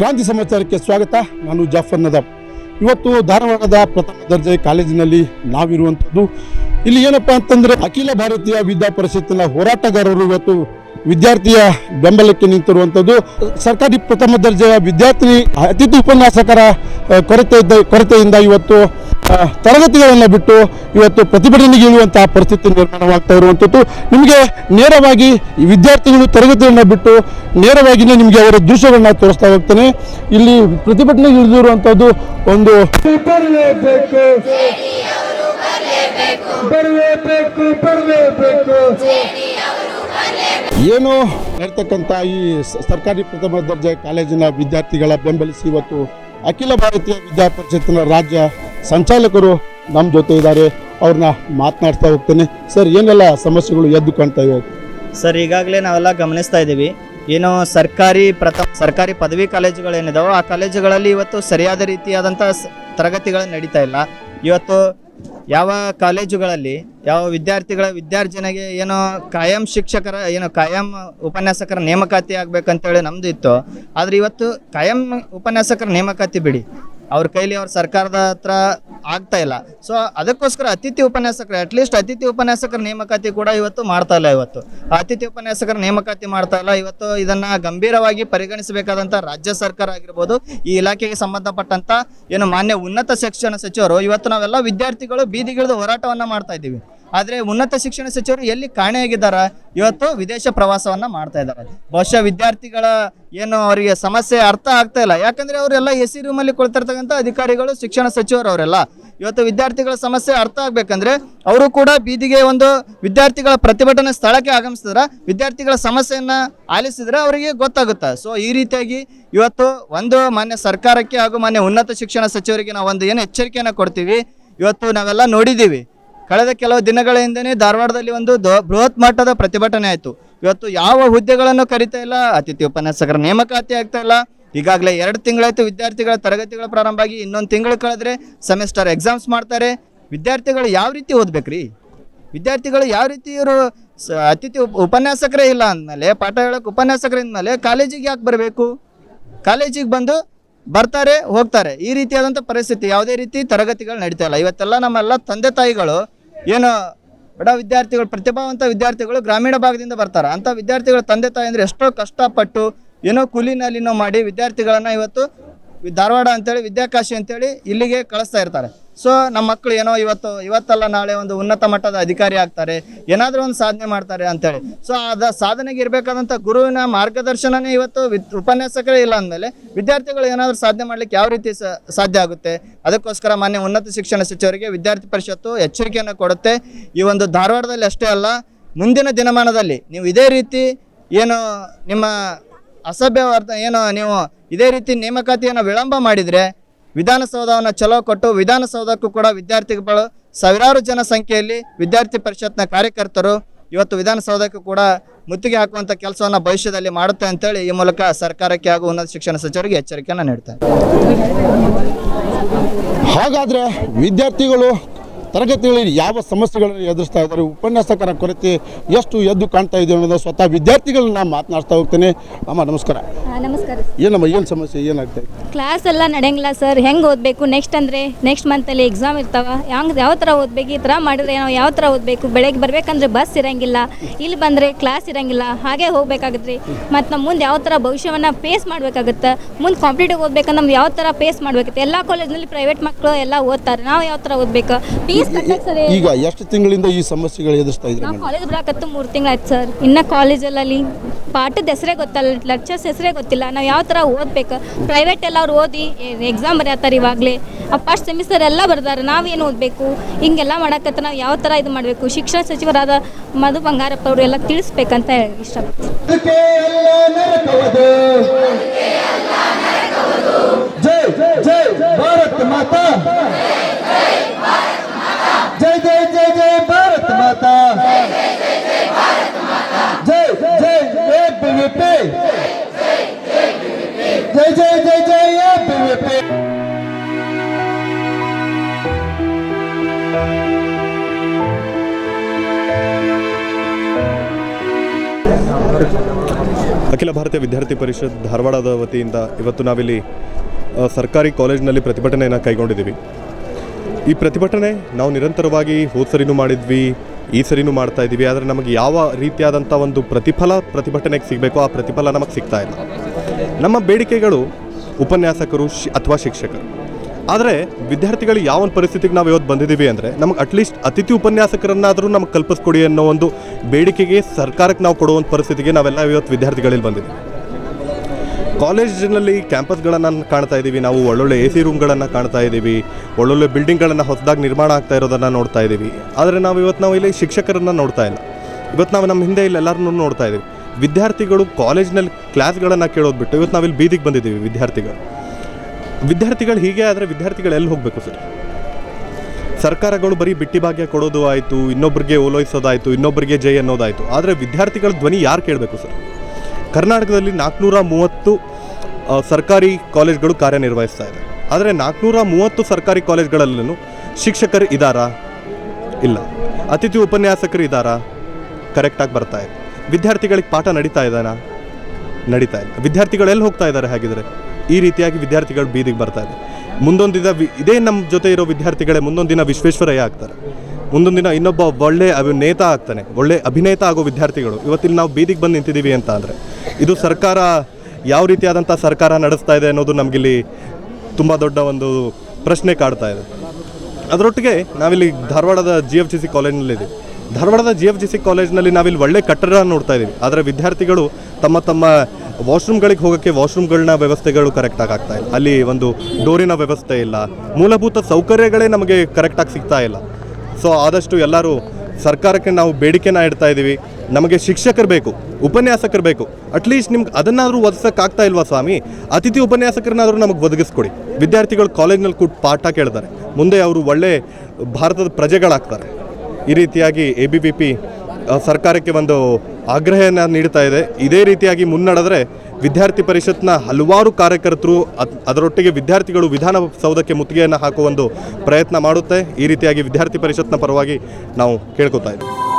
ಕ್ರಾಂತಿ ಸಮಾಚಾರಕ್ಕೆ ಸ್ವಾಗತ. ನಾನು ಜಾಫರ್ ನದಾಬ್. ಇವತ್ತು ಧಾರವಾಡದ ಪ್ರಥಮ ದರ್ಜೆ ಕಾಲೇಜಿನಲ್ಲಿ ನಾವಿರುವಂಥದ್ದು. ಇಲ್ಲಿ ಏನಪ್ಪಾ ಅಂತಂದ್ರೆ ಅಖಿಲ ಭಾರತೀಯ ವಿದ್ಯಾಪರಿಷತ್ತಿನ ಹೋರಾಟಗಾರರು ಇವತ್ತು ವಿದ್ಯಾರ್ಥಿಯ ಬೆಂಬಲಕ್ಕೆ ನಿಂತಿರುವಂಥದ್ದು. ಸರ್ಕಾರಿ ಪ್ರಥಮ ದರ್ಜೆಯ ವಿದ್ಯಾರ್ಥಿ ಅತಿಥಿ ಉಪನ್ಯಾಸಕರ ಕೊರತೆ ಇದ್ದ, ಕೊರತೆಯಿಂದ ಇವತ್ತು ತರಗತಿಗಳನ್ನು ಬಿಟ್ಟು ಇವತ್ತು ಪ್ರತಿಭಟನೆಗೆ ಇಳುವಂತಹ ಪರಿಸ್ಥಿತಿ ನಿರ್ಮಾಣವಾಗ್ತಾ ಇರುವಂಥದ್ದು. ನಿಮಗೆ ನೇರವಾಗಿ ವಿದ್ಯಾರ್ಥಿಗಳು ತರಗತಿಗಳನ್ನು ಬಿಟ್ಟು ನೇರವಾಗಿಯೇ ನಿಮಗೆ ಅವರ ದೃಶ್ಯಗಳನ್ನ ತೋರಿಸ್ತಾ ಹೋಗ್ತೇನೆ. ಇಲ್ಲಿ ಪ್ರತಿಭಟನೆಗೆ ಇಳಿದಿರುವಂಥದ್ದು ಒಂದು ಬರಲೇಬೇಕು. ಏನು ನಡ್ತಕ್ಕಂಥ ಈ ಸರ್ಕಾರಿ ಪ್ರಥಮ ದರ್ಜೆ ಕಾಲೇಜಿನ ವಿದ್ಯಾರ್ಥಿಗಳ ಬೆಂಬಲಿಸಿ ಇವತ್ತು ಅಖಿಲ ಭಾರತೀಯ ವಿದ್ಯಾಪರಿಷತ್ತಿನ ರಾಜ್ಯ ಸಂಚಾಲಕರು ನಮ್ಮ ಜೊತೆ ಇದ್ದಾರೆ. ಅವ್ರನ್ನ ಮಾತನಾಡ್ತಾ ಹೋಗ್ತೇನೆ. ಸರ್, ಏನೆಲ್ಲ ಸಮಸ್ಯೆಗಳು ಎದ್ದು ಕಾಣ್ತಾ ಇವೆ? ಸರ್, ಈಗಾಗಲೇ ನಾವೆಲ್ಲ ಗಮನಿಸ್ತಾ ಇದ್ದೀವಿ. ಏನು ಸರ್ಕಾರಿ ಪ್ರಥಮ, ಸರ್ಕಾರಿ ಪದವಿ ಕಾಲೇಜುಗಳೇನಿದಾವೋ, ಆ ಕಾಲೇಜುಗಳಲ್ಲಿ ಇವತ್ತು ಸರಿಯಾದ ರೀತಿಯಾದಂಥ ತರಗತಿಗಳು ನಡೀತಾ ಇಲ್ಲ. ಇವತ್ತು ಯಾವ ಕಾಲೇಜುಗಳಲ್ಲಿ, ಯಾವ ವಿದ್ಯಾರ್ಥಿಗಳ ವಿದ್ಯಾರ್ಜನೆಗೆ ಏನೋ ಕಾಯಂ ಶಿಕ್ಷಕರ, ಏನೋ ಕಾಯಂ ಉಪನ್ಯಾಸಕರ ನೇಮಕಾತಿ ಆಗ್ಬೇಕಂತೇಳಿ ನಮ್ದು ಇತ್ತು. ಆದ್ರೆ ಇವತ್ತು ಕಾಯಂ ಉಪನ್ಯಾಸಕರ ನೇಮಕಾತಿ ಬಿಡಿ. ಅವ್ರ ಕೈಲಿ ಅವ್ರ ಸರ್ಕಾರದ ಹತ್ರ ಆಗ್ತಾ ಇಲ್ಲ. ಸೊ ಅದಕ್ಕೋಸ್ಕರ ಅತಿಥಿ ಉಪನ್ಯಾಸಕರು ಅಟ್ಲೀಸ್ಟ್ ಅತಿಥಿ ಉಪನ್ಯಾಸಕರ ನೇಮಕಾತಿ ಕೂಡ ಇವತ್ತು ಮಾಡ್ತಾ ಇಲ್ಲ ಇವತ್ತು. ಅತಿಥಿ ಉಪನ್ಯಾಸಕರ ನೇಮಕಾತಿ ಮಾಡ್ತಾ ಇಲ್ಲ. ಇವತ್ತು ಇದನ್ನ ಗಂಭೀರವಾಗಿ ಪರಿಗಣಿಸಬೇಕಾದಂತ ರಾಜ್ಯ ಸರ್ಕಾರ ಆಗಿರ್ಬೋದು, ಈ ಇಲಾಖೆಗೆ ಸಂಬಂಧಪಟ್ಟಂತ ಏನು ಮಾನ್ಯ ಉನ್ನತ ಶಿಕ್ಷಣ ಸಚಿವರು, ಇವತ್ತು ನಾವೆಲ್ಲ ವಿದ್ಯಾರ್ಥಿಗಳು ಬೀದಿಗಿಳಿದು ಹೋರಾಟವನ್ನ ಮಾಡ್ತಾ ಇದ್ದೀವಿ. ಆದ್ರೆ ಉನ್ನತ ಶಿಕ್ಷಣ ಸಚಿವರು ಎಲ್ಲಿ ಕಾಣೆಯಾಗಿದ್ದಾರೆ? ಇವತ್ತು ವಿದೇಶ ಪ್ರವಾಸವನ್ನ ಮಾಡ್ತಾ ಇದ್ದಾರೆ. ಬಹುಶಃ ವಿದ್ಯಾರ್ಥಿಗಳ ಏನು ಅವರಿಗೆ ಸಮಸ್ಯೆ ಅರ್ಥ ಆಗ್ತಾ ಇಲ್ಲ. ಯಾಕಂದ್ರೆ ಅವರೆಲ್ಲ ಎ ಸಿ ರೂಮಲ್ಲಿ ಕುಳಿತಿರ್ತಕ್ಕಂಥ ಅಧಿಕಾರಿಗಳು, ಶಿಕ್ಷಣ ಸಚಿವರು ಅವರೆಲ್ಲ. ಇವತ್ತು ವಿದ್ಯಾರ್ಥಿಗಳ ಸಮಸ್ಯೆ ಅರ್ಥ ಆಗ್ಬೇಕಂದ್ರೆ ಅವರು ಕೂಡ ಬೀದಿಗೆ ಒಂದು ವಿದ್ಯಾರ್ಥಿಗಳ ಪ್ರತಿಭಟನೆ ಸ್ಥಳಕ್ಕೆ ಆಗಮಿಸಿದ್ರೆ, ವಿದ್ಯಾರ್ಥಿಗಳ ಸಮಸ್ಯೆಯನ್ನು ಆಲಿಸಿದ್ರೆ ಅವರಿಗೆ ಗೊತ್ತಾಗುತ್ತೆ. ಸೊ ಈ ರೀತಿಯಾಗಿ ಇವತ್ತು ಒಂದು ಮಾನ್ಯ ಸರ್ಕಾರಕ್ಕೆ ಹಾಗೂ ಮಾನ್ಯ ಉನ್ನತ ಶಿಕ್ಷಣ ಸಚಿವರಿಗೆ ನಾವು ಒಂದು ಏನು ಎಚ್ಚರಿಕೆಯನ್ನು ಕೊಡ್ತೀವಿ. ಇವತ್ತು ನಾವೆಲ್ಲ ನೋಡಿದ್ದೀವಿ. ಕಳೆದ ಕೆಲವು ದಿನಗಳ ಹಿಂದೆನೇ ಧಾರವಾಡದಲ್ಲಿ ಒಂದು ಬೃಹತ್ ಮಟ್ಟದ ಪ್ರತಿಭಟನೆ ಆಯಿತು. ಇವತ್ತು ಯಾವ ಹುದ್ದೆಗಳನ್ನು ಕರಿತಾ ಇಲ್ಲ, ಅತಿಥಿ ಉಪನ್ಯಾಸಕರ ನೇಮಕಾತಿ ಆಗ್ತಾ ಇಲ್ಲ. ಈಗಾಗಲೇ ಎರಡು ತಿಂಗಳಾಯಿತು ವಿದ್ಯಾರ್ಥಿಗಳ ತರಗತಿಗಳ ಪ್ರಾರಂಭ ಆಗಿ, ಇನ್ನೊಂದು ತಿಂಗಳು ಕಳೆದ್ರೆ ಸೆಮಿಸ್ಟರ್ ಎಕ್ಸಾಮ್ಸ್ ಮಾಡ್ತಾರೆ. ವಿದ್ಯಾರ್ಥಿಗಳು ಯಾವ ರೀತಿ ಓದ್ಬೇಕ್ರಿ? ವಿದ್ಯಾರ್ಥಿಗಳು ಯಾವ ರೀತಿ ಇವರು ಅತಿಥಿ ಉಪ- ಉಪನ್ಯಾಸಕರೇ ಇಲ್ಲ ಅಂದಮೇಲೆ, ಪಾಠ ಹೇಳೋಕೆ ಉಪನ್ಯಾಸಕರಿಂದಮೇಲೆ ಮೇಲೆ ಕಾಲೇಜಿಗೆ ಯಾಕೆ ಬರಬೇಕು? ಕಾಲೇಜಿಗೆ ಬಂದು ಬರ್ತಾರೆ, ಹೋಗ್ತಾರೆ. ಈ ರೀತಿಯಾದಂಥ ಪರಿಸ್ಥಿತಿ, ಯಾವುದೇ ರೀತಿ ತರಗತಿಗಳು ನಡೀತಾ ಇಲ್ಲ. ಇವತ್ತೆಲ್ಲ ನಮ್ಮೆಲ್ಲ ತಂದೆ ತಾಯಿಗಳು ಏನು ಬಡ ವಿದ್ಯಾರ್ಥಿಗಳು, ಪ್ರತಿಭಾವಂತ ವಿದ್ಯಾರ್ಥಿಗಳು ಗ್ರಾಮೀಣ ಭಾಗದಿಂದ ಬರ್ತಾರೆ. ಅಂಥ ವಿದ್ಯಾರ್ಥಿಗಳ ತಂದೆ ತಾಯಿ ಅಂದರೆ ಎಷ್ಟೋ ಕಷ್ಟಪಟ್ಟು ಏನೋ ಕೂಲಿನಲ್ಲಿನೋ ಮಾಡಿ ವಿದ್ಯಾರ್ಥಿಗಳನ್ನು ಇವತ್ತು ಧಾರವಾಡ ಅಂತೇಳಿ, ವಿದ್ಯಾಕಾಶಿ ಅಂತೇಳಿ ಇಲ್ಲಿಗೆ ಕಳಿಸ್ತಾ ಇರ್ತಾರೆ. ಸೊ ನಮ್ಮ ಮಕ್ಕಳು ಏನೋ ಇವತ್ತು, ಇವತ್ತಲ್ಲ ನಾಳೆ ಒಂದು ಉನ್ನತ ಮಟ್ಟದ ಅಧಿಕಾರಿ ಆಗ್ತಾರೆ, ಏನಾದರೂ ಒಂದು ಸಾಧನೆ ಮಾಡ್ತಾರೆ ಅಂತೇಳಿ. ಸೊ ಅದ ಸಾಧನೆಗೆ ಇರಬೇಕಾದಂಥ ಗುರುವಿನ ಮಾರ್ಗದರ್ಶನನೇ ಇವತ್ತು ಉಪನ್ಯಾಸಕರೇ ಇಲ್ಲ ಅಂದಮೇಲೆ ವಿದ್ಯಾರ್ಥಿಗಳು ಏನಾದರೂ ಸಾಧನೆ ಮಾಡ್ಲಿಕ್ಕೆ ಯಾವ ರೀತಿ ಸಾಧ್ಯ ಆಗುತ್ತೆ? ಅದಕ್ಕೋಸ್ಕರ ಮಾನ್ಯ ಉನ್ನತ ಶಿಕ್ಷಣ ಸಚಿವರಿಗೆ ವಿದ್ಯಾರ್ಥಿ ಪರಿಷತ್ತು ಎಚ್ಚರಿಕೆಯನ್ನು ಕೊಡುತ್ತೆ. ಈ ಒಂದು ಧಾರವಾಡದಲ್ಲಿ ಅಷ್ಟೇ ಅಲ್ಲ, ಮುಂದಿನ ದಿನಮಾನದಲ್ಲಿ ನೀವು ಇದೇ ರೀತಿ ಏನು ನಿಮ್ಮ ಅಸಭ್ಯ ವರ್ತ ಏನು ನೀವು ಇದೇ ರೀತಿ ನೇಮಕಾತಿಯನ್ನು ವಿಳಂಬ ಮಾಡಿದರೆ ವಿಧಾನಸೌಧವನ್ನು ಚಲೋ ಕೊಟ್ಟು ವಿಧಾನಸೌಧಕ್ಕೂ ಕೂಡ ವಿದ್ಯಾರ್ಥಿಗಳು ಸಾವಿರಾರು ಜನ ಸಂಖ್ಯೆಯಲ್ಲಿ ವಿದ್ಯಾರ್ಥಿ ಪರಿಷತ್ನ ಕಾರ್ಯಕರ್ತರು ಇವತ್ತು ವಿಧಾನಸೌಧಕ್ಕೂ ಕೂಡ ಮುತ್ತಿಗೆ ಹಾಕುವಂಥ ಕೆಲಸವನ್ನು ಭವಿಷ್ಯದಲ್ಲಿ ಮಾಡುತ್ತೆ ಅಂತೇಳಿ ಈ ಮೂಲಕ ಸರ್ಕಾರಕ್ಕೆ ಹಾಗೂ ಉನ್ನತ ಶಿಕ್ಷಣ ಸಚಿವರಿಗೆ ಎಚ್ಚರಿಕೆಯನ್ನು ನೀಡ್ತಾರೆ ಹಾಗಾದ್ರೆ ವಿದ್ಯಾರ್ಥಿಗಳು ತರಗತಿಗಳಲ್ಲಿ ಯಾವ ಸಮಸ್ಯೆಗಳನ್ನು ಎದುರಿಸ್ತಾ ಇದ್ದಾರೆ ಉಪನ್ಯಾಸಕರ ಕೊರತೆ ಎಷ್ಟು ಎದ್ದು ಕಾಣ್ತಾ ಇದೆ ಅನ್ನೋದು ಸ್ವತಃ ವಿದ್ಯಾರ್ಥಿಗಳನ್ನ ಮಾತನಾಡ್ತಾ ಹೋಗ್ತೇನೆ. ಅಮ್ಮ ನಮಸ್ಕಾರ. ನಮಸ್ಕಾರ ಏನಮ್ಮ ಏನು ಸಮಸ್ಯೆ ಏನಾಗ್ತಾ ಇದೆ? ಕ್ಲಾಸ್ ಎಲ್ಲ ನಡೆಯಂಗಿಲ್ಲ ಸರ್. ಹೆಂಗೆ ಓದಬೇಕು ನೆಕ್ಸ್ಟ್ ಅಂದರೆ? ನೆಕ್ಸ್ಟ್ ಮಂತಲ್ಲಿ ಎಕ್ಸಾಮ್ ಇರ್ತಾವ. ಹೆಂಗ್ ಯಾವ ಥರ ಓದಬೇಕು? ಈ ಥರ ಮಾಡಿದ್ರೆ ನಾವು ಯಾವ ಥರ ಓದಬೇಕು? ಬೆಳಗ್ಗೆ ಬರ್ಬೇಕಂದ್ರೆ ಬಸ್ ಇರಂಗಿಲ್ಲ. ಇಲ್ಲಿ ಬಂದರೆ ಕ್ಲಾಸ್ ಇರಂಗಿಲ್ಲ. ಹಾಗೆ ಹೋಗ್ಬೇಕಾಗತ್ತೆ ಮತ್ತು ನಮ್ಮ ಮುಂದೆ ಯಾವ ಥರ ಭವಿಷ್ಯವನ್ನು ಫೇಸ್ ಮಾಡಬೇಕಾಗುತ್ತೆ? ಮುಂದೆ ಕಾಂಪಿಟೇಟಿವ್ ಓದ್ಬೇಕಂದ್ರೆ ನಮ್ಗೆ ಯಾವ ಥರ ಫೇಸ್ ಎಲ್ಲಾ ಎಲ್ಲ ಕಾಲೇಜ್ನಲ್ಲಿ ಪ್ರೈವೇಟ್ ಮಕ್ಕಳು ಎಲ್ಲ ಓದ್ತಾರೆ. ನಾವು ಯಾವ ಥರ ಓದಬೇಕು? ಸರಿ ಈಗ ಎಷ್ಟು ತಿಂಗಳಿಂದ ಈ ಸಮಸ್ಯೆಗಳು ಎದುರಿಸ್ತಾ ಇದ್ರಿ ನಾವು ಕಾಲೇಜ್ ಬರಾಕತ್ತು ಮೂರು ತಿಂಗಳಾಯ್ತು ಸರ್ ಇನ್ನ ಕಾಲೇಜಲ್ಲಿ ಪಾಠದ ಹೆಸರೇ ಗೊತ್ತಲ್ಲ ಲೆಕ್ಚರ್ಸ್ ಹೆಸರೇ ಗೊತ್ತಿಲ್ಲ. ನಾವು ಯಾವ ಥರ ಓದ್ಬೇಕು? ಪ್ರೈವೇಟ್ ಎಲ್ಲ ಅವ್ರು ಓದಿ ಎಕ್ಸಾಮ್ ಬರೆಯತ್ತಾರೆ ಇವಾಗಲೇ. ಫಸ್ಟ್ ಸೆಮಿಸ್ಟರ್ ಎಲ್ಲ ಬರ್ದಾರೆ ನಾವೇನು ಓದಬೇಕು? ಹಿಂಗೆಲ್ಲ ಮಾಡಕತ್ತ ನಾವು ಯಾವ ಥರ ಇದು ಮಾಡಬೇಕು? ಶಿಕ್ಷಣ ಸಚಿವರಾದ ಮಧು ಬಂಗಾರಪ್ಪ ಅವರು ಎಲ್ಲ ತಿಳಿಸ್ಬೇಕಂತ ಹೇಳಿ ಇಷ್ಟಪಡ್ತೀನಿ ಅದಕ್ಕೆ ಎಲ್ಲ ನರಕವದು ಜೈ ಜೈ ಭಾರತ್ ಮಾತಾ ಜೈ ಜೈ ಜೈ ಜೈ ಭಾರತ್ ಮಾತಾ ಜೈ ಜೈ ಜೈ ಬಿವಿಪಿ ಜೈ ಜೈ ಜೈ ಜೈ ಅಖಿಲ ಭಾರತೀಯ ವಿದ್ಯಾರ್ಥಿ ಪರಿಷತ್ ಧಾರವಾಡದ ವತಿಯಿಂದ ಇವತ್ತು ನಾವಿಲ್ಲಿ ಸರ್ಕಾರಿ ಕಾಲೇಜಿನಲ್ಲಿ ಪ್ರತಿಭಟನೆಯನ್ನು ಕೈಗೊಂಡಿದ್ದೀವಿ. ಈ ಪ್ರತಿಭಟನೆ ನಾವು ನಿರಂತರವಾಗಿ ಹೋದ ಸರಿನೂ ಮಾಡಿದ್ವಿ, ಈ ಸರಿನೂ ಮಾಡ್ತಾ ಇದ್ದೀವಿ, ಆದರೆ ನಮಗೆ ಯಾವ ರೀತಿಯಾದಂಥ ಒಂದು ಪ್ರತಿಫಲ ಪ್ರತಿಭಟನೆಗೆ ಸಿಗಬೇಕು, ಆ ಪ್ರತಿಫಲ ನಮಗೆ ಸಿಗ್ತಾ ಇಲ್ಲ. ನಮ್ಮ ಬೇಡಿಕೆಗಳು ಉಪನ್ಯಾಸಕರು, ಶಿ, ಅಥವಾ ಶಿಕ್ಷಕರು. ಆದರೆ ವಿದ್ಯಾರ್ಥಿಗಳು ಯಾವ ಒಂದು ಪರಿಸ್ಥಿತಿಗೆ ನಾವು ಇವತ್ತು ಬಂದಿದ್ದೀವಿ ಅಂದರೆ ನಮಗೆ ಅಟ್ಲೀಸ್ಟ್ ಅತಿಥಿ ಉಪನ್ಯಾಸಕರನ್ನಾದರೂ ನಮಗೆ ಕಲ್ಪಿಸ್ಕೊಡಿ ಅನ್ನೋ ಒಂದು ಬೇಡಿಕೆಗೆ ಸರ್ಕಾರಕ್ಕೆ ನಾವು ಕೊಡುವಂಥ ಪರಿಸ್ಥಿತಿಗೆ ನಾವೆಲ್ಲ ಇವತ್ತು ವಿದ್ಯಾರ್ಥಿಗಳಲ್ಲಿ ಬಂದಿದ್ದೀವಿ ಕಾಲೇಜಿನಲ್ಲಿ ಕ್ಯಾಂಪಸ್ಗಳನ್ನು ಕಾಣ್ತಾ ಇದ್ದೀವಿ ನಾವು, ಒಳ್ಳೊಳ್ಳೆ ಎ ಸಿ ರೂಮ್ಗಳನ್ನು ಕಾಣ್ತಾ ಇದ್ದೀವಿ ಒಳ್ಳೊಳ್ಳೆ ಬಿಲ್ಡಿಂಗ್ಗಳನ್ನು ಹೊಸದಾಗಿ ನಿರ್ಮಾಣ ಆಗ್ತಾ ಇರೋದನ್ನು ನೋಡ್ತಾ ಇದ್ದೀವಿ ಆದರೆ ನಾವು ಇವತ್ತು ನಾವು ಇಲ್ಲಿ ಶಿಕ್ಷಕರನ್ನು ನೋಡ್ತಾ ಇಲ್ಲ. ಇವತ್ತು ನಾವು ನಮ್ಮ ಹಿಂದೆ ಇಲ್ಲಿ ಎಲ್ಲರನ್ನೂ ನೋಡ್ತಾ ಇದ್ದೀವಿ ವಿದ್ಯಾರ್ಥಿಗಳು ಕಾಲೇಜ್ನಲ್ಲಿ ಕ್ಲಾಸ್ಗಳನ್ನು ಕೇಳೋದು ಬಿಟ್ಟು ಇವತ್ತು ನಾವಿಲ್ಲಿ ಬೀದಿಗೆ ಬಂದಿದ್ದೀವಿ ವಿದ್ಯಾರ್ಥಿಗಳು. ವಿದ್ಯಾರ್ಥಿಗಳು ಹೀಗೆ ಆದರೆ ವಿದ್ಯಾರ್ಥಿಗಳು ಎಲ್ಲಿ ಹೋಗಬೇಕು ಸರ್? ಸರ್ಕಾರಗಳು ಬರೀ ಬಿಟ್ಟಿ ಭಾಗ್ಯ ಕೊಡೋದು ಆಯಿತು ಇನ್ನೊಬ್ಬರಿಗೆ ಓಲೈಸೋದಾಯಿತು ಇನ್ನೊಬ್ಬರಿಗೆ ಜೈ ಅನ್ನೋದಾಯಿತು. ಆದರೆ ವಿದ್ಯಾರ್ಥಿಗಳ ಧ್ವನಿ ಯಾರು ಕೇಳಬೇಕು ಸರ್? ಕರ್ನಾಟಕದಲ್ಲಿ ನಾಲ್ಕುನೂರ ಮೂವತ್ತು ಸರ್ಕಾರಿ ಕಾಲೇಜ್ಗಳು ಕಾರ್ಯನಿರ್ವಹಿಸ್ತಾ ಇದೆ. ಆದರೆ ನಾಲ್ಕುನೂರ ಮೂವತ್ತು ಸರ್ಕಾರಿ ಕಾಲೇಜ್ಗಳಲ್ಲೂ ಶಿಕ್ಷಕರು ಇದ್ದಾರಾ ಇಲ್ಲ. ಅತಿಥಿ ಉಪನ್ಯಾಸಕರು ಇದ್ದಾರಾ ಕರೆಕ್ಟಾಗಿ ಬರ್ತಾ ಇದೆ. ವಿದ್ಯಾರ್ಥಿಗಳಿಗೆ ಪಾಠ ನಡೀತಾ ಇದ್ದಾನಾ? ನಡೀತಾ ಇಲ್ಲ. ವಿದ್ಯಾರ್ಥಿಗಳು ಎಲ್ಲಿ ಹೋಗ್ತಾ ಇದ್ದಾರೆ ಹಾಗಿದ್ರೆ? ಈ ರೀತಿಯಾಗಿ ವಿದ್ಯಾರ್ಥಿಗಳು ಬೀದಿಗೆ ಬರ್ತಾ ಇದೆ. ಮುಂದೊಂದು ದಿನ ಇದೇ ನಮ್ಮ ಜೊತೆ ಇರೋ ವಿದ್ಯಾರ್ಥಿಗಳೇ ಮುಂದೊಂದು ದಿನ ವಿಶ್ವೇಶ್ವರಯ್ಯ ಆಗ್ತಾರೆ. ಮುಂದೊಂದು ದಿನ ಇನ್ನೊಬ್ಬ ಒಳ್ಳೆ ಅಭಿನೇತ ಆಗ್ತಾನೆ. ಒಳ್ಳೆ ಅಭಿನೇತ ಆಗೋ ವಿದ್ಯಾರ್ಥಿಗಳು. ಇವತ್ತಿಲ್ಲಿ ನಾವು ಬೀದಿಗೆ ಬಂದು ನಿಂತಿದ್ದೀವಿ ಅಂತ ಅಂದರೆ, ಇದು ಸರ್ಕಾರ ಯಾವ ರೀತಿಯಾದಂಥ ಸರ್ಕಾರ ನಡೆಸ್ತಾ ಇದೆ ಅನ್ನೋದು ನಮಗಿಲ್ಲಿ ತುಂಬ ದೊಡ್ಡ ಒಂದು ಪ್ರಶ್ನೆ ಕಾಡ್ತಾ ಇದೆ. ಅದರೊಟ್ಟಿಗೆ ನಾವಿಲ್ಲಿ ಧಾರವಾಡದ ಜಿ ಎಫ್ ಜಿ ಸಿ ಕಾಲೇಜ್ನಲ್ಲಿದ್ದೀವಿ ಧಾರವಾಡದ ಜಿ ಎಫ್ ಜಿ ಸಿ ಕಾಲೇಜ್ನಲ್ಲಿ ನಾವಿಲ್ಲಿ ಒಳ್ಳೆ ಕಟ್ಟಡ ನೋಡ್ತಾ ಇದ್ದೀವಿ. ಆದರೆ ವಿದ್ಯಾರ್ಥಿಗಳು ತಮ್ಮ ತಮ್ಮ ವಾಶ್ರೂಮ್ಗಳಿಗೆ ಹೋಗೋಕ್ಕೆ ವಾಶ್ರೂಮ್ಗಳನ್ನ ವ್ಯವಸ್ಥೆಗಳು ಕರೆಕ್ಟಾಗಿ ಆಗ್ತಾ ಇಲ್ಲ. ಅಲ್ಲಿ ಒಂದು ಡೋರಿನ ವ್ಯವಸ್ಥೆ ಇಲ್ಲ. ಮೂಲಭೂತ ಸೌಕರ್ಯಗಳೇ ನಮಗೆ ಕರೆಕ್ಟಾಗಿ ಸಿಗ್ತಾ ಇಲ್ಲ. ಸೊ ಆದಷ್ಟು ಎಲ್ಲರೂ ಸರ್ಕಾರಕ್ಕೆ ನಾವು ಬೇಡಿಕೆನ ಇಡ್ತಾ ಇದ್ದೀವಿ. ನಮಗೆ ಶಿಕ್ಷಕರು ಬೇಕು, ಉಪನ್ಯಾಸಕರು ಬೇಕು. ಅಟ್ಲೀಸ್ಟ್ ನಿಮ್ಗೆ ಅದನ್ನಾದರೂ ಒದಗಿಸೋಕ್ಕಾಗ್ತಾ ಇಲ್ವಾ ಸ್ವಾಮಿ? ಅತಿಥಿ ಉಪನ್ಯಾಸಕರನ್ನಾದರೂ ನಮಗೆ ಒದಗಿಸ್ಕೊಡಿ. ವಿದ್ಯಾರ್ಥಿಗಳು ಕಾಲೇಜ್ನಲ್ಲಿ ಕೂಡ ಪಾಠ ಕೇಳ್ತಾರೆ. ಮುಂದೆ ಅವರು ಒಳ್ಳೆ ಭಾರತದ ಪ್ರಜೆಗಳಾಗ್ತಾರೆ. ಈ ರೀತಿಯಾಗಿ ಎ ಬಿ ಪಿ ಪಿ ಸರ್ಕಾರಕ್ಕೆ ಒಂದು ಆಗ್ರಹವನ್ನು ನೀಡ್ತಾ ಇದೆ. ಇದೇ ರೀತಿಯಾಗಿ ಮುನ್ನಡೆದ್ರೆ ವಿದ್ಯಾರ್ಥಿ ಪರಿಷತ್ನ ಹಲವಾರು ಕಾರ್ಯಕರ್ತರು ಅದ್- ಅದರೊಟ್ಟಿಗೆ ವಿದ್ಯಾರ್ಥಿಗಳು ವಿಧಾನಸೌಧಕ್ಕೆ ಮುತ್ತಿಗೆಯನ್ನು ಹಾಕುವ ಒಂದು ಪ್ರಯತ್ನ ಮಾಡುತ್ತೆ. ಈ ರೀತಿಯಾಗಿ ವಿದ್ಯಾರ್ಥಿ ಪರಿಷತ್ನ ಪರವಾಗಿ ನಾವು ಕೇಳ್ಕೊತಾ ಇದ್ದೀವಿ.